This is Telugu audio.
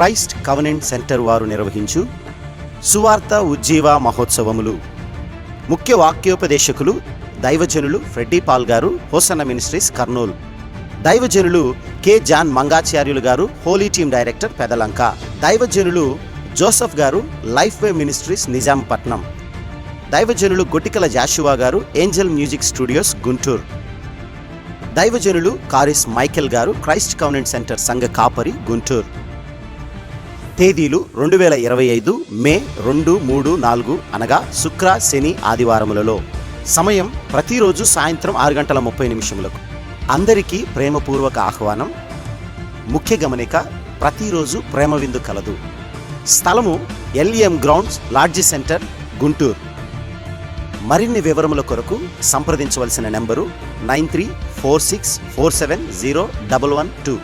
క్రైస్ట్ కవనెంట్ సెంటర్ వారు నిర్వహించు సువార్త ఉజ్జీవ మహోత్సవములు. ముఖ్య వాక్యోపదేశకులు దైవజనులు ఫ్రెడ్డీ పాల్ గారు హోసన్న మినిస్ట్రీస్ కర్నూలు. దైవజనులు కె జాన్ మంగాచార్యులు గారు హోలీ టీమ్ డైరెక్టర్ పెదలంక. దైవజనులు జోసఫ్ గారు లైఫ్ వే మినిస్ట్రీస్ నిజాంపట్నం. దైవజనులు గొటికల జాషువా గారు ఏంజల్ మ్యూజిక్ స్టూడియోస్ గుంటూరు. దైవజనులు కారిస్ మైకెల్ గారు క్రైస్ట్ కవనెంట్ సెంటర్ సంఘ కాపరి గుంటూరు. తేదీలు రెండు వేల ఇరవై ఐదు మే రెండు మూడు నాలుగు అనగా శుక్ర శని ఆదివారములలో. సమయం ప్రతిరోజు సాయంత్రం ఆరు గంటల ముప్పై నిమిషములకు. అందరికీ ప్రేమపూర్వక ఆహ్వానం. ముఖ్య గమనిక ప్రతిరోజు ప్రేమ విందు కలదు. స్థలము LEM grounds lodge centre Guntur. మరిన్ని వివరముల కొరకు సంప్రదించవలసిన number nine three four six four seven zero double one two.